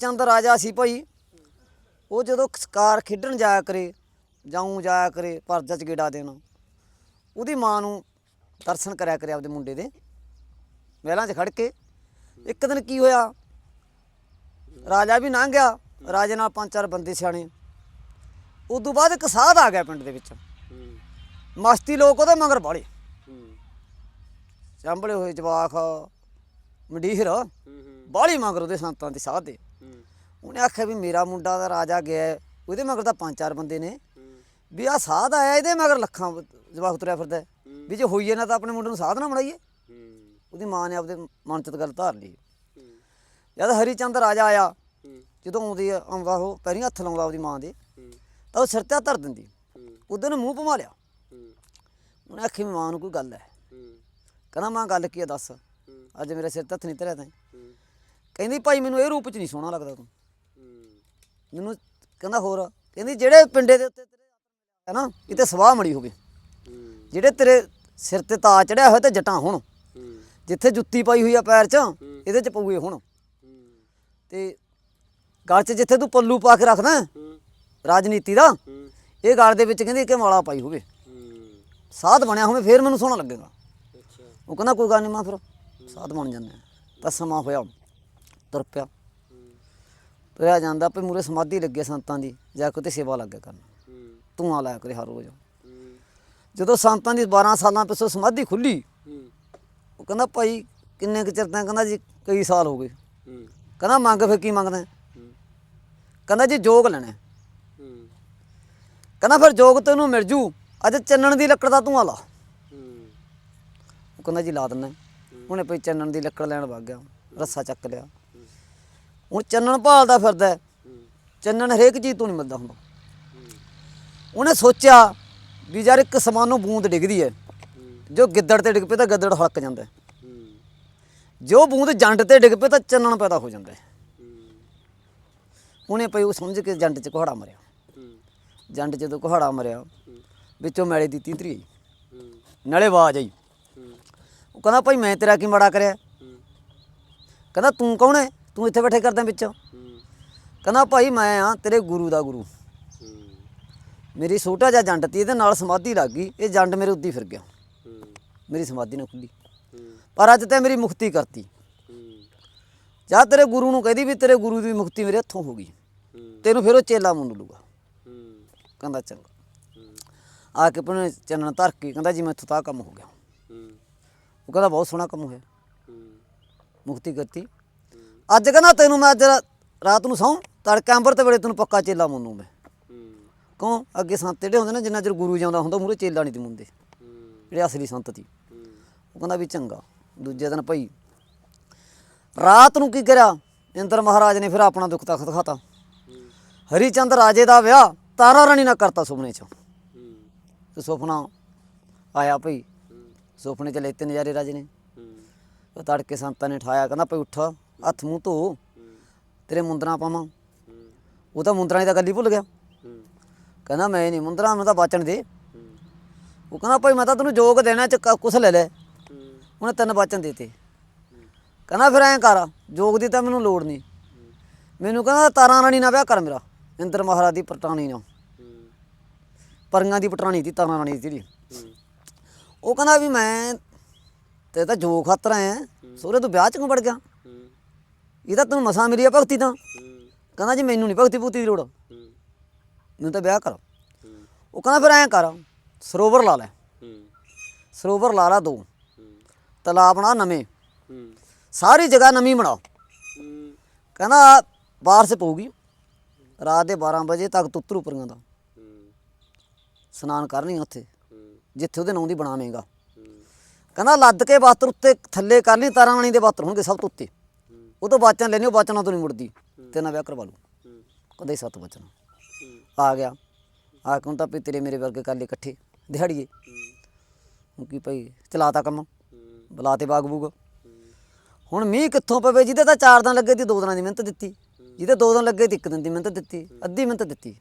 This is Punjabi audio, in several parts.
ਚੰਦ ਰਾਜਾ ਸੀ ਭਾਈ। ਉਹ ਜਦੋਂ ਕਾਰ ਖੇਡਣ ਜਾਇਆ ਕਰੇ ਜਾਉਂ ਜਾਇਆ ਕਰੇ ਪਰਜਾ ਚ ਗੇੜਾ ਦੇਣਾ। ਉਹਦੀ ਮਾਂ ਨੂੰ ਦਰਸ਼ਨ ਕਰਿਆ ਕਰੇ ਆਪਦੇ ਮੁੰਡੇ ਦੇ ਮਹਿਲਾਂ 'ਚ ਖੜ ਕੇ। ਇੱਕ ਦਿਨ ਕੀ ਹੋਇਆ? ਰਾਜਾ ਵੀ ਲੰਘ ਗਿਆ। ਰਾਜੇ ਨਾਲ ਪੰਜ ਚਾਰ ਬੰਦੇ ਸਿਆਣੇ। ਉਦੋਂ ਬਾਅਦ ਇੱਕ ਸਾਧ ਆ ਗਿਆ ਪਿੰਡ ਦੇ ਵਿੱਚ। ਮਸਤੀ ਲੋਕ ਉਹਦੇ ਮਗਰ ਬਾਲੇ ਚੰਬਲੇ ਹੋਏ ਜਵਾਖ ਹੂੰ ਬਾਲੀ ਮਗਰ ਉਹਦੇ ਸੰਤਾਂ ਦੇ ਸਾਧ ਦੇ। ਉਹਨੇ ਆਖਿਆ ਵੀ ਮੇਰਾ ਮੁੰਡਾ ਦਾ ਰਾਜਾ ਗਿਆ ਹੈ, ਉਹਦੇ ਮਗਰ ਤਾਂ ਪੰਜ ਚਾਰ ਬੰਦੇ ਨੇ। ਵੀ ਆ ਸਾਧ ਆਇਆ ਇਹਦੇ ਮਗਰ ਲੱਖਾਂ ਜਵਾਕ ਤੁਰਿਆ ਫਿਰਦਾ ਹੈ। ਵੀ ਜੇ ਹੋਈਏ ਨਾ ਤਾਂ ਆਪਣੇ ਮੁੰਡੇ ਨੂੰ ਸਾਧ ਨਾ ਬਣਾਈਏ। ਉਹਦੀ ਮਾਂ ਨੇ ਆਪਦੇ ਮਨ ਚ ਤਾਂ ਗੱਲ ਧਾਰ ਲਈ। ਹੂੰ ਜਦ ਹਰੀਚੰਦ ਰਾਜਾ ਆਇਆ ਜਦੋਂ ਆਉਂਦੀ ਆ- ਆਉਂਦਾ ਉਹ ਪੈਰੀਂ ਹੱਥ ਲਾਉਂਦਾ ਆਪਦੀ ਮਾਂ ਦੇ ਤਾਂ ਉਹ ਸਿਰ ਤੇ ਹੱਥ ਧਰ ਦਿੰਦੀ। ਹੂੰ ਉਹਦੇ ਨੂੰ ਮੂੰਹ ਭਮਾ ਲਿਆ। ਉਹਨੇ ਆਖੀ ਵੀ ਮਾਂ ਨੂੰ ਕੋਈ ਗੱਲ ਹੈ। ਕਹਿੰਦਾ ਮਾਂ ਗੱਲ ਕੀ ਹੈ ਦੱਸ? ਅੱਜ ਮੇਰੇ ਸਿਰ ਤੇ ਹੱਥ ਨਹੀਂ ਧਰਿਆ ਤੈਂ ਕਹਿੰਦੀ ਭਾਈ ਮੈਨੂੰ ਇਹ ਰੂਪ ਚ ਨਹੀਂ ਸੋਹਣਾ ਲੱਗਦਾ ਤੂੰ। ਮੈਨੂੰ ਕਹਿੰਦਾ ਹੋਰ ਕਹਿੰਦੀ ਜਿਹੜੇ ਪਿੰਡੇ ਦੇ ਉੱਤੇ ਤੇਰੇ ਹੈ ਨਾ ਕਿਤੇ ਸਵਾਹ ਮੜੀ ਹੋਵੇ। ਜਿਹੜੇ ਤੇਰੇ ਸਿਰ ਤੇ ਤਾਜ ਚੜਿਆ ਹੋਇਆ ਤੇ ਜਟਾਂ ਹੁਣ। ਜਿੱਥੇ ਜੁੱਤੀ ਪਾਈ ਹੋਈ ਆ ਪੈਰ 'ਚ ਇਹਦੇ 'ਚ ਪਊਏ ਹੁਣ। ਤੇ ਗਲ 'ਚ ਜਿੱਥੇ ਤੂੰ ਪੱਲੂ ਪਾ ਕੇ ਰੱਖਦਾ ਰਾਜਨੀਤੀ ਦਾ ਇਹ ਗਲ ਦੇ ਵਿੱਚ ਕਹਿੰਦੀ ਕਿ ਮਾਲਾ ਪਾਈ ਹੋਵੇ। ਸਾਧ ਬਣਿਆ ਹੋਵੇ ਫੇਰ ਮੈਨੂੰ ਸੋਹਣਾ ਲੱਗੇਗਾ। ਅੱਛਾ। ਉਹ ਕਹਿੰਦਾ ਕੋਈ ਗੱਲ ਨਹੀਂ ਮਾਂ ਫਿਰ ਸਾਧ ਬਣ ਜਾਂਦੇ ਆ। ਤਾਂ ਸਮਾਂ ਹੋਇਆ ਤੁਰ ਪਿਆ। ਹੂੰ ਤੁਰਿਆ ਜਾਂਦਾ ਪਈ ਮੂਰੇ ਸਮਾਧੀ ਲੱਗੇ ਸੰਤਾਂ ਦੀ ਜਾ ਕੇ ਤੇ ਸੇਵਾ ਲੱਗ ਕਰਨ। ਹੂੰ। ਤੂੰ ਆ ਲਾਇਆ ਕਰੇ ਹਰ ਰੋਜ਼। ਜਦੋਂ ਸੰਤਾਂ ਦੀ 12 ਸਾਲਾਂ ਪਿਛੋਂ ਸਮਾਧੀ ਖੁੱਲੀ ਉਹ ਕਹਿੰਦਾ ਭਾਈ ਕਿੰਨੇ ਕੁ ਚਿਰ ਤੱਕ? ਕਹਿੰਦਾ ਜੀ ਕਈ ਸਾਲ ਹੋ ਗਏ। ਕਹਿੰਦਾ ਮੰਗ ਫਿਰ ਕੀ ਮੰਗਦਾ? ਕਹਿੰਦਾ ਜੀ ਜੋਗ ਲੈਣਾ ਕਹਿੰਦਾ ਫਿਰ ਜੋਗ ਤੈਨੂੰ ਮਿਲ ਜੂ। ਅੱਜ ਚੰਨਣ ਦੀ ਲੱਕੜ ਦਾ ਤੂੰ ਆ ਲਾ ਉਹ ਕਹਿੰਦਾ ਜੀ ਲਾ ਦਿੰਦਾ ਉਹਨੇ ਭਈ ਚੰਨਣ ਦੀ ਲੱਕੜ ਲੈਣ ਵਗ ਗਿਆ। ਰੱਸਾ ਚੱਕ ਲਿਆ। ਹੁਣ ਚੰਨਣ ਭਾਲਦਾ ਫਿਰਦਾ ਹੈ। ਚੰਨਣ ਹਰੇਕ ਚੀਜ਼ ਤੋਂ ਨਹੀਂ ਮਿਲਦਾ ਹੁੰਦਾ। ਉਹਨੇ ਸੋਚਿਆ ਵੀ ਯਾਰ ਇੱਕ ਸਮਾਨ ਨੂੰ ਬੂੰਦ ਡਿੱਗਦੀ ਹੈ। ਜੋ ਗਿੱਦੜ ਤੇ ਡਿੱਗ ਪਏ ਤਾਂ ਗਿੱਦੜ ਹਲਕ ਜਾਂਦਾ ਜੋ ਬੂੰਦ ਜੰਡ ਤੇ ਡਿੱਗ ਪਏ ਤਾਂ ਚੰਨਣ ਪੈਦਾ ਹੋ ਜਾਂਦਾ ਉਹਨੇ ਭਈ ਉਹ ਸਮਝ ਕੇ ਜੰਡ 'ਚ ਕੁਹਾੜਾ ਮਰਿਆ। ਜੰਡ 'ਚ ਜਦੋਂ ਕੁਹਾੜਾ ਮਰਿਆ, ਵਿੱਚੋਂ ਮੈਲੇ ਦੀ ਤੀਤਰੀ ਆਈ। ਨਾਲੇ ਆਵਾਜ਼ ਆਈ। ਉਹ ਕਹਿੰਦਾ, ਭਾਈ ਮੈਂ ਤੇਰਾ ਕੀ ਮਾੜਾ ਕਰਿਆ? ਕਹਿੰਦਾ, ਤੂੰ ਕੌਣ ਹੈ? ਤੂੰ ਇੱਥੇ ਬੈਠੇ ਕਰਦਾ ਵਿੱਚ। ਕਹਿੰਦਾ, ਭਾਈ ਮੈਂ ਆ ਤੇਰੇ ਗੁਰੂ ਦਾ ਗੁਰੂ। ਮੇਰੀ ਛੋਟਾ ਜਿਹਾ ਜੰਡ ਤੀ, ਇਹਦੇ ਨਾਲ ਸਮਾਧੀ ਲੱਗ ਗਈ। ਇਹ ਜੰਡ ਮੇਰੇ ਉੱਦੀ ਫਿਰ ਗਿਆ। ਮੇਰੀ ਸਮਾਧੀ ਨਾ ਖੁੱਲੀ। ਪਰ ਅੱਜ ਤੇ ਮੇਰੀ ਮੁਕਤੀ ਕਰਤੀ। ਜਾਂ ਤੇਰੇ ਗੁਰੂ ਨੂੰ ਕਹਦੀ ਵੀ ਤੇਰੇ ਗੁਰੂ ਦੀ ਮੁਕਤੀ ਮੇਰੇ ਹੱਥੋਂ ਹੋ ਗਈ। ਤੈਨੂੰ ਫਿਰ ਉਹ ਚੇਲਾ ਮੰਨ ਲੂਗਾ। ਕਹਿੰਦਾ, ਚੰਗਾ। ਆ ਕੇ ਪੁਣੇ ਚੰਨਣ ਧਰ ਕੇ ਕਹਿੰਦਾ, ਜੀ ਮੈਥੋਂ ਤਾਂ ਕੰਮ ਹੋ ਗਿਆ। ਉਹ ਕਹਿੰਦਾ, ਬਹੁਤ ਸੋਹਣਾ ਕੰਮ ਹੋਇਆ। ਮੁਕਤੀ ਕਰਤੀ। ਅੱਜ ਕਹਿੰਦਾ ਤੈਨੂੰ ਮੈਂ ਅੱਜ ਰਾਤ ਨੂੰ ਸੌਂ, ਤੜਕੇ ਅੰਬਰ ਤੇ ਵੇਲੇ ਤੈਨੂੰ ਪੱਕਾ ਚੇਲਾ ਮੰਨੂ ਮੈਂ। ਹੂੰ ਕਿਉਂ? ਅੱਗੇ ਸੰਤ ਜਿਹੜੇ ਹੁੰਦੇ ਨੇ, ਜਿੰਨਾ ਚਿਰ ਗੁਰੂ ਜਾਂਦਾ ਹੁੰਦਾ ਮੂਰੇ ਚੇਲਾ ਨਹੀਂ ਤੇ ਮੁੰਦੇ ਜਿਹੜੇ ਅਸਲੀ ਸੰਤ ਸੀ। ਉਹ ਕਹਿੰਦਾ ਵੀ ਚੰਗਾ। ਦੂਜੇ ਦਿਨ ਭਾਈ, ਰਾਤ ਨੂੰ ਕੀ ਕਰਿਆ? ਇੰਦਰ ਮਹਾਰਾਜ ਨੇ ਫਿਰ ਆਪਣਾ ਦੁੱਖ ਤਖਤ ਖਾਤਾ ਹਰੀਚੰਦ ਰਾਜੇ ਦਾ ਵਿਆਹ ਤਾਰਾ ਰਾਣੀ ਨਾਲ ਕਰਤਾ ਸੁਪਨੇ 'ਚ। ਤੇ ਸੁਪਨਾ ਆਇਆ ਭਈ, ਸੁਪਨੇ 'ਚ ਲੈਤੇ ਨਜ਼ਾਰੇ ਰਾਜੇ ਨੇ। ਉਹ ਤੜਕੇ ਸੰਤਾਂ ਨੇ ਠਾਇਆ, ਕਹਿੰਦਾ ਭਈ ਉੱਠ। ਹੱਥ ਮੂੰਹ ਧੋ ਤੇਰੇ ਮੁੰਦਰਾਂ ਪਾਵਾਂ। ਉਹ ਤਾਂ ਮੁੰਦਰਾਂ ਦੀ ਤਾਂ ਗੱਲ ਹੀ ਭੁੱਲ ਗਿਆ। ਕਹਿੰਦਾ ਮੈਂ ਨਹੀਂ ਮੁੰਦਰਾਂ ਨੂੰ ਤਾਂ ਬਾਚਣ ਦੇ। ਉਹ ਕਹਿੰਦਾ ਭਾਈ ਮੈਂ ਤਾਂ ਤੈਨੂੰ ਜੋਗ ਦੇਣਾ ਚ ਕੁਛ ਲੈ ਲੈ। ਉਹਨੇ ਤਿੰਨ ਬਾਚਣ ਦੇਤੇ ਕਹਿੰਦਾ ਫਿਰ ਐਂ ਕਰ ਜੋਗ ਦੀ ਤਾਂ ਮੈਨੂੰ ਲੋੜ ਨਹੀਂ। ਮੈਨੂੰ ਕਹਿੰਦਾ ਤਾਰਾਂ ਰਾਣੀ ਨਾਲ ਵਿਆਹ ਕਰ ਮੇਰਾ। ਇੰਦਰ ਮਹਾਰਾਜ ਦੀ ਪਟਾਣੀ ਨਾਲ। ਪਰੀਆਂ ਦੀ ਪਟਾਣੀ ਦੀ ਤਾਰਾਂ ਰਾਣੀ ਦੀ ਜਿਹੜੀ ਉਹ ਕਹਿੰਦਾ ਵੀ ਮੈਂ ਤੇ ਤਾਂ ਜੋ ਖਾਤਰ ਆਇਆ। ਸੋਰੇ ਤੂੰ ਵਿਆਹ ਚ ਕਿਉਂ ਵੜ ਗਿਆ? ਇਹ ਤਾਂ ਤੈਨੂੰ ਮਸਾਂ ਮਿਲੀ ਆ ਭਗਤੀ ਤਾਂ। ਕਹਿੰਦਾ ਜੀ ਮੈਨੂੰ ਨਹੀਂ ਭਗਤੀ ਭੂਤੀ ਦੀ ਲੋੜ। ਮੈਨੂੰ ਤਾਂ ਵਿਆਹ ਕਰ। ਉਹ ਕਹਿੰਦਾ ਫਿਰ ਐਂ ਕਰ, ਸਰੋਵਰ ਲਾ ਲੈ। ਸਰੋਵਰ ਲਾ ਲਾ ਦੋ। ਹੂੰ ਤਲਾਬ ਬਣਾ ਨਵੇਂ। ਸਾਰੀ ਜਗ੍ਹਾ ਨਵੀਂ ਬਣਾਓ। ਹੂੰ ਕਹਿੰਦਾ ਬਾਰਿਸ਼ ਪਊਗੀ। ਰਾਤ ਦੇ 12 ਵਜੇ ਤੱਕ ਤੁੱਤਰ ਉਪਰੀਆਂ ਦਾ। ਸਨਾਨ ਇਸ਼ਨਾਨ ਕਰਨੀ ਉੱਥੇ। ਜਿੱਥੇ ਉਹਦੇ ਨਾਂ ਦੀ ਬਣਾਵੇਂਗਾ। ਹੂੰ ਕਹਿੰਦਾ ਲੱਦ ਕੇ ਬਾਤਰ ਉੱਤੇ ਥੱਲੇ ਕਰ ਲਈ, ਤਾਰਾਂ ਰਾਣੀ ਦੇ ਬਾਤਰ ਹੋਣਗੇ ਸਭ ਤੋਂ ਉੱਤੇ। ਉਹ ਤੋਂ ਬਾਚਨ ਲੈਣੀ ਉਹ ਬਾਚਨਾਂ ਤੋਂ ਨਹੀਂ ਮੁੜਦੀ। ਤੇ ਨਾ ਵਿਆਹ ਕਰਵਾ ਲੂ ਹੂੰ ਕਦੇ ਸੱਤ ਬਚਨ। ਆ ਗਿਆ। ਆ ਕੇ ਹੁਣ ਤਾਂ ਵੀ ਤੇਰੇ ਮੇਰੇ ਵਰਗੇ ਕੱਲੇ ਇਕੱਠੇ। ਦਿਹਾੜੀਏ। ਹੁਣ ਕੀ ਭਾਈ, ਚਲਾਤਾ ਕੰਮ। ਹੂੰ ਬੁਲਾਤੇ ਬਾਗ ਬੂਗ। ਹੁਣ ਮੀਂਹ ਕਿੱਥੋਂ ਪਵੇ? ਜਿਹਦੇ ਤਾਂ ਚਾਰ ਦਿਨ ਲੱਗੇ ਤੇ ਦੋ ਦਿਨਾਂ ਦੀ ਮਿਹਨਤ ਦਿੱਤੀ। ਜਿਹਦੇ ਦੋ ਦਿਨ ਲੱਗੇ ਤੀ ਇੱਕ ਦਿਨ ਦੀ ਮਿਹਨਤ ਦਿੱਤੀ। ਅੱਧੀ ਮਿਹਨਤ ਦਿੱਤੀ।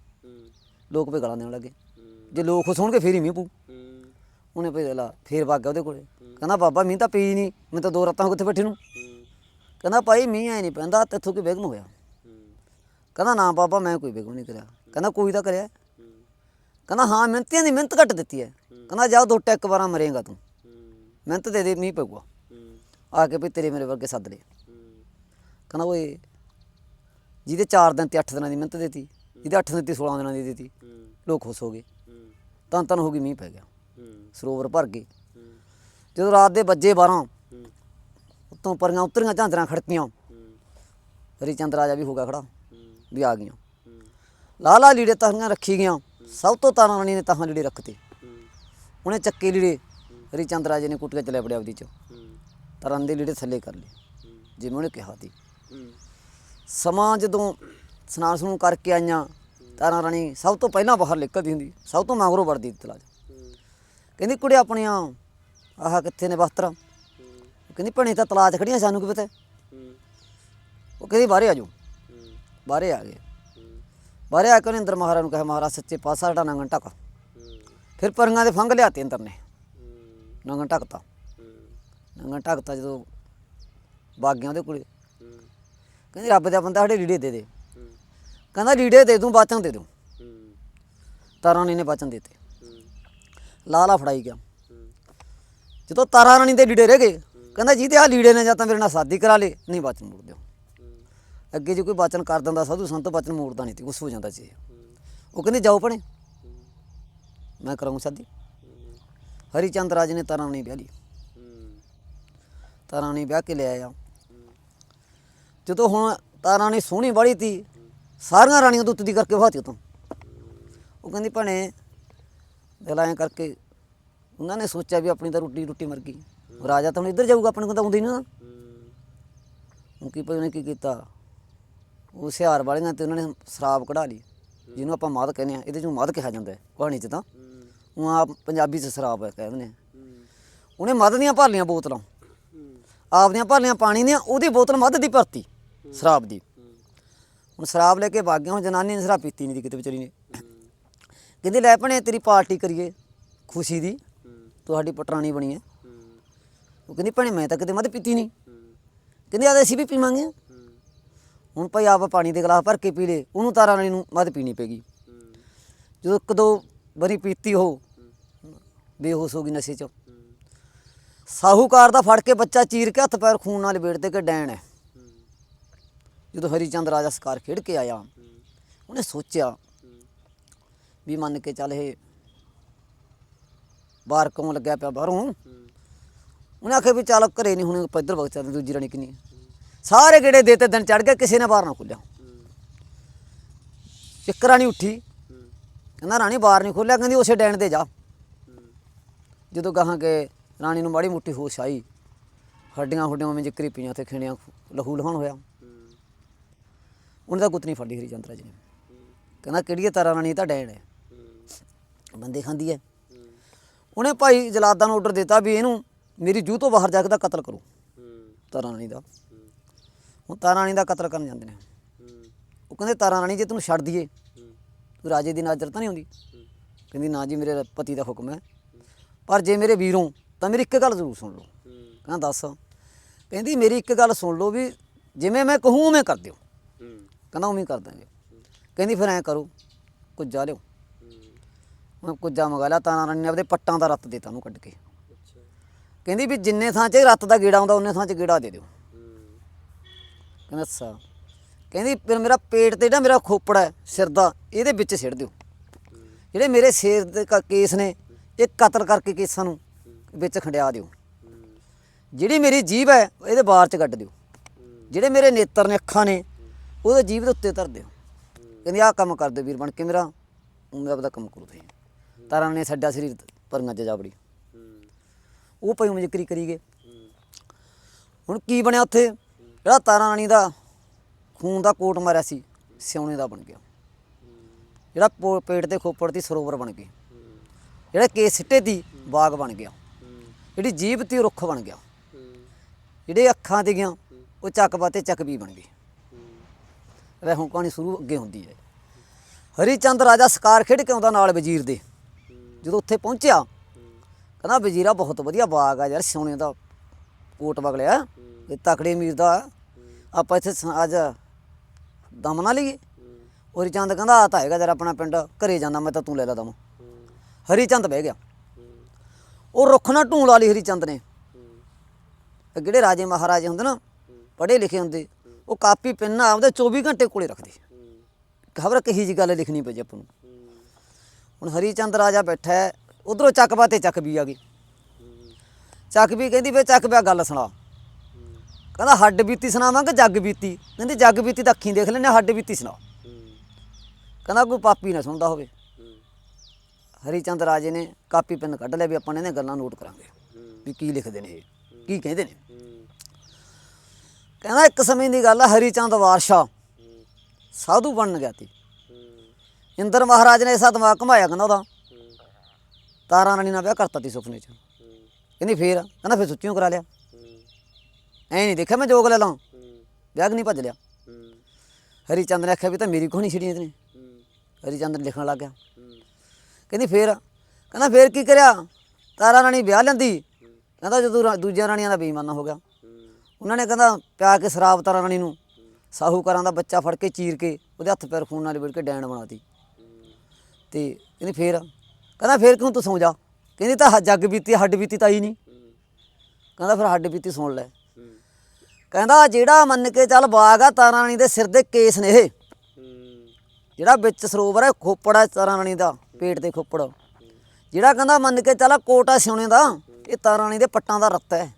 ਲੋਕ ਵੀ ਗਲਾਂ ਦੇਣ ਲੱਗੇ। ਜੇ ਲੋਕ ਖੁਸ਼ ਹੋਣਗੇ, ਫੇਰ ਹੀ ਮੀਂਹ ਪੂ ਉਹਨੇ ਭਈ, ਲਾ, ਫੇਰ ਵਗ ਗਿਆ ਉਹਦੇ ਕੋਲੇ। ਕਹਿੰਦਾ, ਬਾਬਾ, ਮੀਂਹ ਤਾਂ ਪਈ ਨਹੀਂ ਮੈਂ ਤਾਂ ਦੋ ਰਾਤਾਂ ਹੋ ਉੱਥੇ ਬੈਠੇ ਨੂੰ। ਕਹਿੰਦਾ ਭਾਈ ਮੀਂਹ ਐ ਨਹੀਂ ਪੈਂਦਾ ਤੇਥੋਂ ਕੀ ਬੇਗਮ ਹੋਇਆ। ਕਹਿੰਦਾ ਨਾ ਬਾਬਾ, ਮੈਂ ਕੋਈ ਬੇਗਮ ਨਹੀਂ ਕਰਿਆ। ਕਹਿੰਦਾ ਕੋਈ ਤਾਂ ਕਰਿਆ। ਕਹਿੰਦਾ ਹਾਂ ਮਿਹਨਤੀਆਂ ਦੀ ਮਿਹਨਤ ਘੱਟ ਦਿੱਤੀ ਹੈ। ਕਹਿੰਦਾ ਜਾ ਦੋ ਟੈਕ ਵਾਰਾਂ ਮਰੇਗਾ ਤੂੰ। ਮਿਹਨਤ ਦੇ ਦੇ, ਮੀਂਹ ਪਊਗਾ। ਆ ਕੇ ਵੀ ਤੇਰੇ ਮੇਰੇ ਵਰਗੇ ਸੱਦ ਲਏ। ਹੂੰ ਕਹਿੰਦਾ ਓਏ, ਜਿਹਦੇ 4 ਦਿਨ ਤੇ 8 ਦਿਨਾਂ ਦੀ ਮਿਹਨਤ ਦਿੱਤੀ, ਜਿਹਦੇ 8 ਦਿਨ ਤੇ 16 ਦਿਨਾਂ ਦੀ ਦਿੱਤੀ, ਲੋਕ ਖੁਸ਼ ਹੋ ਗਏ। ਹੂੰ ਤਾਂ ਤਨ ਹੋ ਗਈ ਮੀਂਹ ਪੈ ਗਿਆ। ਸਰੋਵਰ ਭਰ ਗਏ। ਜਦੋਂ ਰਾਤ ਦੇ ਵੱਜੇ 12 ਤੋਂ ਪਰੀਆਂ ਉਤਰੀਆਂ ਝਾਂਜਰਾਂ ਖੜਕੀਆਂ। ਹੂੰ ਹਰੀਚੰਦ ਰਾਜਾ ਵੀ ਹੋ ਗਿਆ ਖੜਾ, ਵੀ ਆ ਗਈਆਂ। ਹੂੰ ਲਾਲਾ ਲੀੜੇ ਤਾਹਾਂ ਰੱਖੀ ਗਈਆਂ। ਸਭ ਤੋਂ ਤਾਰਾਂ ਰਾਣੀ ਨੇ ਤਾਹਾਂ ਲੀੜੇ ਰੱਖਤੇ। ਹੂੰ ਉਹਨੇ ਚੱਕੇ ਲੀੜੇ ਹਰੀਚੰਦ ਰਾਜੇ ਨੇ ਕੁੱਟ ਕੇ ਚਲੇ ਪੜਿਆ ਉਹਦੀ ਚ। ਹੂੰ ਤਾਰਾਂ ਦੇ ਲੀੜੇ ਥੱਲੇ ਕਰ ਲਏ, ਜਿਵੇਂ ਉਹਨੇ ਕਿਹਾ ਸੀ। ਸਮਾਂ ਜਦੋਂ ਸਨਾਨ ਸਨੂੰ ਕਰਕੇ ਆਈਆਂ, ਤਾਰਾਂ ਰਾਣੀ ਸਭ ਤੋਂ ਪਹਿਲਾਂ ਬਾਹਰ ਨਿਕਲਦੀ ਹੁੰਦੀ, ਸਭ ਤੋਂ ਮਗਰੋਂ ਵੜਦੀ ਤਲਾਜ। ਹੂੰ ਕਹਿੰਦੀ ਕੁੜੇ ਆਪਣੀਆਂ, ਆਹ ਕਿੱਥੇ ਨੇ ਬਸਤਰਾਂ ਕਹਿੰਦੀ ਭਣੇ ਤਾਂ ਤਲਾਅ 'ਚ ਖੜੀਆਂ ਸਾਨੂੰ ਕੀ ਪਤਾ ਹੂੰ ਉਹ ਕਹਿੰਦੀ ਬਾਹਰੇ ਆ ਜਾਓ। ਹੂੰ ਬਾਹਰੇ ਆ ਗਏ। ਹੂੰ ਬਾਹਰੇ ਆ ਕੇ ਉਹਨੇ ਅੰਦਰ ਮਹਾਰਾਜ ਨੂੰ ਕਿਹਾ, ਮਹਾਰਾਜ ਸੱਚੇ ਪਾਤਸ਼ਾਹ, ਸਾਡਾ ਨੰਗਨ ਢੱਕ। ਹੂੰ ਫਿਰ ਪਰੀਆਂ ਦੇ ਫੰਗ ਲਿਆਤੇ ਅੰਦਰ ਨੇ। ਹੂੰ ਨੰਗਨ ਢੱਕਤਾ। ਹੂੰ ਨੰਗਨ ਢੱਕਤਾ ਜਦੋਂ ਬਾਗਿਆਂ ਉਹਦੇ ਕੋਲੇ। ਹੂੰ ਕਹਿੰਦੀ ਰੱਬ ਦਾ ਬੰਦਾ ਸਾਡੇ ਲੀੜੇ ਦੇ ਦੇ। ਹੂੰ ਕਹਿੰਦਾ ਲੀੜੇ ਦੇ ਦੂੰ ਬਾਚਨ ਦੇ ਦੂੰ। ਹੂੰ ਤਾਰਾਂ ਰਾਣੀ ਨੇ ਬਾਚਨ ਦਿੱਤੇ। ਹੂੰ ਲਾਲਾ ਫੜਾਈ ਗਿਆ। ਹੂੰ ਜਦੋਂ ਤਾਰਾ ਰਾਣੀ ਦੇ ਲੀੜੇ ਰਹਿ ਗਏ ਕਹਿੰਦਾ ਜੀ ਜਿਹਦੇ ਆ ਲੀੜੇ ਨੇ ਜਾਂ ਤਾਂ ਮੇਰੇ ਨਾਲ ਸ਼ਾਦੀ ਕਰਾ ਲੇ। ਨਹੀਂ, ਬਾਚਨ ਮੋੜ ਦਿਓ। ਅੱਗੇ ਜੇ ਕੋਈ ਬਾਚਨ ਕਰ ਦਿੰਦਾ, ਸਾਧੂ ਸੰਤ ਬਾਚਨ ਮੋੜਦਾ ਨਹੀਂ ਸੀ ਗੁੱਸ ਹੋ ਜਾਂਦਾ ਸੀ ਉਹ ਕਹਿੰਦੇ, ਜਾਓ ਭਣੇ। ਮੈਂ ਕਰਾਂਗਾ ਸ਼ਾਦੀ। ਹੂੰ ਹਰੀ ਚੰਦ ਰਾਜ ਨੇ ਤਾਰਾਂ ਰਾਣੀ ਵਿਆਹ। ਲਈ ਹੂੰ ਤਾਰਾਂ ਵਿਆਹ ਕੇ ਲੈ ਆਇਆ। ਜਦੋਂ ਹੁਣ ਤਾਰਾਣੀ ਸੋਹਣੀ ਬੜੀ ਤੀ, ਸਾਰੀਆਂ ਰਾਣੀਆਂ ਦੁੱਤ ਦੀ ਕਰਕੇ ਵਹਾਤੀ ਉਤੋਂ। ਉਹ ਕਹਿੰਦੀ, ਭਣੇ, ਦਿਲ ਕਰਕੇ ਉਹਨਾਂ ਨੇ ਸੋਚਿਆ ਵੀ ਆਪਣੀ ਤਾਂ ਰੋਟੀ ਰੋਟੀ ਮਰ ਗਈ। ਰਾਜਾ ਤਾਂ ਹੁਣ ਇੱਧਰ ਜਾਊਗਾ ਆਪਣੇ ਕੋਲ ਤਾਂ ਆਉਂਦੀ ਨਾ ਹੂੰ। ਹੁਣ ਕੀ ਪਤਾ ਉਹਨੇ ਕੀ ਕੀਤਾ। ਉਹ ਸਿਹਾਰ ਵਾਲੀਆਂ ਤੇ ਉਹਨਾਂ ਨੇ ਸ਼ਰਾਬ ਕਢਾ ਲਈ ਜਿਹਨੂੰ ਆਪਾਂ ਮਦ ਕਹਿੰਦੇ ਆ ਇਹਦੇ ਚੋਂ ਮਦ ਕਿਹਾ ਜਾਂਦਾ ਹੈ ਕਹਾਣੀ 'ਚ ਤਾਂ। ਹੂੰ। ਉਹ ਆਪ ਪੰਜਾਬੀ 'ਚ ਸ਼ਰਾਬ ਹੈ ਕਹਿੰਦੇ ਨੇ। ਹੂੰ। ਉਹਨੇ ਮਦ ਦੀਆਂ ਭਾਲੀਆਂ ਬੋਤਲਾਂ। ਹੂੰ। ਆਪਦੀਆਂ ਭਾਲੀਆਂ ਪਾਣੀ ਦੀਆਂ ਉਹਦੀ ਬੋਤਲ ਮਦ ਦੀ ਭਰਤੀ ਸ਼ਰਾਬ ਦੀ। ਹੁਣ ਸ਼ਰਾਬ ਲੈ ਕੇ ਵਗ ਗਿਆ ਹੁਣ ਜਨਾਨੀ ਨੇ ਸ਼ਰਾਬ ਪੀਤੀ ਨਹੀਂ ਦੀ ਕਿਤੇ ਵਿਚਾਰੀ ਨੇ। ਕਹਿੰਦੀ ਲੈ ਭਣੇ ਤੇਰੀ ਪਾਰਟੀ ਕਰੀਏ ਖੁਸ਼ੀ ਦੀ। ਤੁਹਾਡੀ ਪਟਰਾਣੀ ਬਣੀ ਹੂੰ। ਉਹ ਕਹਿੰਦੀ ਭਣੇ ਮੈਂ ਤਾਂ ਕਿਤੇ ਮਦ ਪੀਤੀ ਨਹੀਂ। ਹੂੰ। ਕਹਿੰਦੀ ਆ ਅਸੀਂ ਵੀ ਪੀਵਾਂਗੇ। ਹੂੰ। ਹੁਣ ਭਾਈ ਆਪ ਪਾਣੀ ਦੇ ਗਲਾਸ ਭਰ ਕੇ ਪੀ ਲੇ ਉਹਨੂੰ ਤਾਰਾਂ ਰਾਣੀ ਨੂੰ ਮਦ ਪੀਣੀ ਪੈਗੀ ਹੂੰ। ਜਦੋਂ ਇੱਕ ਦੋ ਵਾਰੀ ਪੀਤੀ ਉਹ ਬੇਹੋਸ਼ ਹੋ ਗਈ ਨਸ਼ੇ 'ਚ। ਹੂੰ। ਸਾਹੂਕਾਰ ਦਾ ਫੜ ਕੇ ਬੱਚਾ ਚੀਰ ਕੇ ਹੱਥ ਪੈਰ ਖੂਨ ਨਾਲ ਲਪੇਟਦੇ ਕਿ ਡੈਣ ਹੈ। ਹੂੰ। ਜਦੋਂ ਹਰੀਚੰਦ ਰਾਜਾ ਸਕਾਰ ਖੇਡ ਕੇ ਆਇਆ ਉਹਨੇ ਸੋਚਿਆ ਵੀ ਮੰਨ ਕੇ ਚੱਲ ਇਹ ਬਾਹਰ ਕਿਉਂ ਲੱਗਿਆ ਪਿਆ ਬਾਹਰੋਂ? ਉਹਨੇ ਆਖਿਆ ਵੀ ਚੱਲ ਘਰੇ ਨਹੀਂ ਹੁਣ ਆਪਾਂ ਇੱਧਰ ਵਗ ਚੱਲਦੇ ਦੂਜੀ ਰਾਣੀ ਕਿੰਨੀ ਸਾਰੇ ਗੇੜੇ ਦੇਤੇ ਦਿਨ ਚੜ ਗਿਆ ਕਿਸੇ ਨੇ ਬਾਹਰ ਨਾ ਖੋਲਿਆ। ਇੱਕ ਰਾਣੀ ਉੱਠੀ, ਕਹਿੰਦਾ, ਰਾਣੀ ਬਾਹਰ ਨਹੀਂ ਖੋਲਿਆ, ਕਹਿੰਦੀ, ਉਸੇ ਡੈਣ ਤੇ ਜਾ। ਜਦੋਂ ਗਾਹਾਂ ਕੇ ਰਾਣੀ ਨੂੰ ਮਾੜੀ ਮੁੱਠੀ ਹੋਸ਼ ਆਈ, ਹੱਡੀਆਂ ਹੁੱਡੀਆਂ ਵਿੱਚ ਜਿਕਰੀ ਪਈਆਂ ਤੇ ਖੇਣੀਆਂ ਲਹੂ ਲਹਾਣ ਹੋਇਆ। ਉਹਨੇ ਤਾਂ ਗੁੱਤ ਨਹੀਂ ਹਰੀ ਹਰੀਚੰਦ ਜੀ ਨੇ। ਕਹਿੰਦਾ, ਕਿਹੜੀ ਹੈ ਤਾਰਾ ਰਾਣੀ ਤਾਂ ਡੈਣ ਹੈ। ਬੰਦੇ ਖਾਂਦੀ ਹੈ। ਉਹਨੇ ਭਾਈ ਜਲਾਦਾਂ ਨੂੰ ਆਰਡਰ ਦਿੱਤਾ ਵੀ ਇਹਨੂੰ ਮੇਰੀ ਜੂਹ ਤੋਂ ਬਾਹਰ ਜਾ ਕੇ ਦਾ ਕਤਲ ਕਰੋ। ਤਾਰਾ ਰਾਣੀ ਦਾ। ਹੁਣ ਤਾਰਾ ਰਾਣੀ ਦਾ ਕਤਲ ਕਰਨ ਜਾਂਦੇ ਨੇ। ਉਹ ਕਹਿੰਦੇ ਤਾਰਾ ਰਾਣੀ ਜੇ ਤੈਨੂੰ ਛੱਡ ਦਈਏ ਤੂੰ ਰਾਜੇ ਦੀ ਨਜ਼ਰ ਤਾਂ ਨਹੀਂ ਆਉਂਦੀ। ਕਹਿੰਦੀ ਨਾ ਜੀ ਮੇਰੇ ਪਤੀ ਦਾ ਹੁਕਮ ਹੈ। ਪਰ ਜੇ ਮੇਰੇ ਵੀਰੋਂ ਤਾਂ ਮੇਰੀ ਇੱਕ ਗੱਲ ਜ਼ਰੂਰ ਸੁਣ ਲਓ। ਕਹਿੰਦਾ ਦੱਸ ਕਹਿੰਦੀ ਮੇਰੀ ਇੱਕ ਗੱਲ ਸੁਣ ਲਓ ਵੀ ਜਿਵੇਂ ਮੈਂ ਕਹੂੰ ਉਵੇਂ ਕਰ ਦਿਓ। ਕਹਿੰਦਾ ਉਵੇਂ ਕਰ ਦਾਂਗੇ। ਕਹਿੰਦੀ ਫਿਰ ਐਂ ਕਰੋ ਕੁੱਜਾ ਲਿਓ। ਮੈਂ ਕੁੱਜਾ ਮੰਗਾ ਲਿਆ ਤਾਰਾ ਰਾਣੀ ਨੇ ਆਪਦੇ ਪੱਟਾਂ ਦਾ ਰੱਤ ਦਿੱਤਾ ਉਹਨੂੰ ਕੱਢ ਕੇ। ਕਹਿੰਦੀ ਵੀ ਜਿੰਨੇ ਥਾਂ 'ਚ ਇਹ ਰੱਤ ਦਾ ਗੇੜਾ ਆਉਂਦਾ ਉਹਨੇ ਥਾਂ 'ਚ ਗੇੜਾ ਦੇ ਦਿਓ। ਕਹਿੰਦਾ ਅੱਛਾ। ਕਹਿੰਦੀ ਫਿਰ ਮੇਰਾ ਪੇਟ ਤੇ ਜਿਹੜਾ ਮੇਰਾ ਖੋਪੜਾ ਹੈ, ਸਿਰ ਦਾ, ਇਹਦੇ ਵਿੱਚ ਸਿੱਟ ਦਿਓ। ਜਿਹੜੇ ਮੇਰੇ ਸਿਰ ਦੇ ਕ- ਕੇਸ ਨੇ, ਇਹ ਕਤਲ ਕਰਕੇ ਕੇਸਾਂ ਨੂੰ ਵਿੱਚ ਖੰਡਿਆ ਦਿਓ। ਜਿਹੜੀ ਮੇਰੀ ਜੀਭ ਹੈ, ਇਹਦੇ ਬਾਹਰ 'ਚ ਕੱਢ ਦਿਓ। ਜਿਹੜੇ ਮੇਰੇ ਨੇਤਰ ਨੇ, ਅੱਖਾਂ ਨੇ, ਉਹਦੇ ਜੀਭ ਦੇ ਉੱਤੇ ਧਰ ਦਿਓ। ਕਹਿੰਦੀ ਆਹ ਕੰਮ ਕਰ ਦਿਓ ਵੀਰ ਬਣ ਕੇ ਮੇਰਾ ਮੈਂ ਆਪਦਾ ਕੰਮ ਕਰੂ ਤੁਸੀਂ। ਤਾਰਾਂ ਨੇ ਛੱਡਿਆ ਸਰੀਰ ਪਰੀਆਂ 'ਚ ਜਾਵੜੀ ਉਹ ਪਈ ਉਵੇਂ ਜ਼ਿਕਰੀ ਕਰੀ ਗਏ। ਹੁਣ ਕੀ ਬਣਿਆ ਉੱਥੇ? ਜਿਹੜਾ ਤਾਰਾ ਰਾਣੀ ਦਾ ਖੂਨ ਦਾ ਕੋਟ ਮਾਰਿਆ ਸੀ, ਸਿਉਣੇ ਦਾ ਬਣ ਗਿਆ। ਜਿਹੜਾ ਪੋ- ਪੇਟ ਤੇ ਖੋਪੜ ਦੀ ਸਰੋਵਰ ਬਣ ਗਏ ਜਿਹੜਾ ਕੇਸ ਸਿੱਟੇ ਦੀ ਬਾਗ ਬਣ ਗਿਆ। ਜਿਹੜੀ ਜੀਭ ਤੀ ਰੁੱਖ ਬਣ ਗਿਆ। ਜਿਹੜੇ ਅੱਖਾਂ ਤੇ ਗਿਆ, ਉਹ ਚੱਕਵਾ ਬਾਤੇ ਚੱਕ ਬਣ ਗਈ ਵੈ ਹੁਣ ਕਹਾਣੀ ਸ਼ੁਰੂ ਅੱਗੇ ਹੁੰਦੀ ਹੈ। ਹਰੀ ਚੰਦ ਰਾਜਾ ਸਕਾਰ ਖੇਡ ਕੇ ਆਉਂਦਾ ਨਾਲ ਵਜ਼ੀਰ ਦੇ। ਜਦੋਂ ਉੱਥੇ ਪਹੁੰਚਿਆ ਕਹਿੰਦਾ ਵਜ਼ੀਰਾ ਬਹੁਤ ਵਧੀਆ ਬਾਗ ਆ ਯਾਰ ਸੋਨੇ ਦਾ ਕੋਟ ਬਗਲਿਆ ਇਹ ਤਕੜੇ ਅਮੀਰ ਦਾ। ਆਪਾਂ ਇੱਥੇ ਸ- ਅੱਜ ਦਮ ਨਾ ਲਈਏ। ਉਹ ਹਰੀਚੰਦ ਕਹਿੰਦਾ ਆ ਤਾਂ ਹੈਗਾ ਯਾਰ ਆਪਣਾ ਪਿੰਡ, ਘਰੇ ਜਾਂਦਾ ਮੈਂ ਤਾਂ ਤੂੰ ਲੈ ਲਾ ਦਮ। ਹਰੀ ਚੰਦ ਬਹਿ ਗਿਆ। ਉਹ ਰੁੱਖ ਨਾਲ ਢੂੰ ਲਾ ਲਈ ਹਰੀਚੰਦ ਨੇ। ਇਹ ਜਿਹੜੇ ਰਾਜੇ ਮਹਾਰਾਜੇ ਹੁੰਦੇ ਨਾ, ਪੜ੍ਹੇ ਲਿਖੇ ਹੁੰਦੇ, ਉਹ ਕਾਪੀ, ਪੈਨ ਆਪਦੇ 24 ਘੰਟੇ ਕੋਲੇ ਰੱਖਦੇ। ਖਬਰ ਕਹੀ ਜੀ ਗੱਲ ਲਿਖਣੀ ਪਈ ਆਪਾਂ ਨੂੰ। ਹੂੰ ਹੁਣ ਹਰੀਚੰਦ ਰਾਜਾ ਬੈਠਾ ਹੈ ਉਧਰੋਂ ਚੱਕਬਾ ਤੇ ਚੱਕ ਵੀ ਆ ਗਈ। ਹੂੰ ਚੱਕ ਵੀ ਕਹਿੰਦੀ ਵੇ ਚੱਕ ਪਿਆ ਗੱਲ ਸੁਣਾ। ਕਹਿੰਦਾ ਹੱਡ ਬੀਤੀ ਸੁਣਾਵਾਂਗੇ ਜੱਗ ਬੀਤੀ? ਕਹਿੰਦੀ ਜੱਗ ਬੀਤੀ ਤਾਂ ਅੱਖੀਂ ਦੇਖ ਲੈਨੇ ਹੱਡ ਬੀਤੀ ਸੁਣਾ। ਕਹਿੰਦਾ ਕੋਈ ਪਾਪੀ ਨਾ ਸੁਣਦਾ ਹੋਵੇ। ਹੂੰ ਹਰੀਚੰਦ ਰਾਜੇ ਨੇ ਕਾਪੀ ਪੈਨ ਕੱਢ ਲਿਆ ਵੀ ਆਪਾਂ ਨੇ ਇਹਨਾਂ ਗੱਲਾਂ ਨੋਟ ਕਰਾਂਗੇ। ਵੀ ਕੀ ਲਿਖਦੇ ਨੇ ਇਹ, ਕੀ ਕਹਿੰਦੇ ਨੇ। ਕਹਿੰਦਾ ਇੱਕ ਸਮੇਂ ਦੀ ਗੱਲ ਹੈ ਹਰੀਚੰਦ ਵਾਰਸ਼ਾ। ਸਾਧੂ ਬਣਨ ਗਿਆ ਸੀ। ਇੰਦਰ ਮਹਾਰਾਜ ਨੇ ਐਸਾ ਦਿਮਾਗ ਘਮਾਇਆ ਕਹਿੰਦਾ ਉਹਦਾ। ਤਾਰਾ ਰਾਣੀ ਨਾਲ ਵਿਆਹ ਕਰਤਾ ਤੀ ਸੁਪਨੇ 'ਚ। ਕਹਿੰਦੀ ਫੇਰ, ਕਹਿੰਦਾ ਫੇਰ ਸੁੱਚੀਓ ਕਰਾ ਲਿਆ। ਹੂੰ ਐ ਨਹੀਂ ਦੇਖਿਆ ਮੈਂ ਜੋਗ ਲੈ ਲਾਂ। ਵਿਆਹ ਕਿ ਨਹੀਂ ਭੱਜ ਲਿਆ? ਹਰੀ ਚੰਦ ਨੇ ਆਖਿਆ ਵੀ ਤਾਂ ਮੇਰੀ ਕਹਾਣੀ ਛੜੀ ਇਹਨੇ ਹੂੰ ਹਰੀਚੰਦ ਨੇ ਲਿਖਣ ਲੱਗ ਗਿਆ। ਕਹਿੰਦੀ ਫੇਰ, ਕਹਿੰਦਾ ਫੇਰ ਕੀ ਕਰਿਆ? ਤਾਰਾ ਰਾਣੀ ਵਿਆਹ ਲੈਂਦੀ। ਕਹਿੰਦਾ ਜਦੋਂ ਰਾ- ਦੂਜੀਆਂ ਰਾਣੀਆਂ ਦਾ ਬੇਈਮਾਨਾ ਹੋ ਗਿਆ। ਉਹਨਾਂ ਨੇ ਕਹਿੰਦਾ ਪਿਆ ਕੇ ਸ਼ਰਾਬ ਤਾਰਾ ਰਾਣੀ ਨੂੰ। ਸਾਹੂਕਾਰਾਂ ਦਾ ਬੱਚਾ ਫੜ ਕੇ ਚੀਰ ਕੇ ਉਹਦੇ ਹੱਥ ਪੈਰ ਖੂਨ ਨਾਲ ਲਿਬੜ ਕੇ ਡੈਣ ਬਣਾਤੀ ਤੇ ਕਹਿੰਦੀ ਫੇਰ ਕਹਿੰਦਾ ਫੇਰ ਕਿਉਂ ਤੂੰ ਸੌਂ ਜਾ? ਕਹਿੰਦੀ ਤਾਂ ਜੱਗ ਬੀਤੀ, ਹੱਡ ਬੀਤੀ ਤਾਂ ਹੀ ਨਹੀਂ। ਕਹਿੰਦਾ ਫਿਰ ਹੱਡ ਬੀਤੀ ਸੁਣ ਲੈ। ਕਹਿੰਦਾ ਜਿਹੜਾ ਮੰਨ ਕੇ ਚੱਲ ਬਾਗ ਆ ਤਾਰਾ ਰਾਣੀ ਦੇ ਸਿਰ ਦੇ ਕੇਸ ਨੇ ਇਹ। ਜਿਹੜਾ ਵਿੱਚ ਸਰੋਵਰ ਹੈ, ਖੋਪੜ ਹੈ ਤਾਰਾ ਰਾਣੀ ਦਾ, ਪੇਟ ਦੇ ਖੋਪੜ। ਜਿਹੜਾ ਕਹਿੰਦਾ ਮੰਨ ਕੇ ਚੱਲ ਕੋਟਾ ਸਿਉਣੇ ਦਾ, ਇਹ ਤਾਰਾ ਰਾਣੀ ਦੇ ਪੱਟਾਂ ਦਾ ਰੱਤ ਹੈ।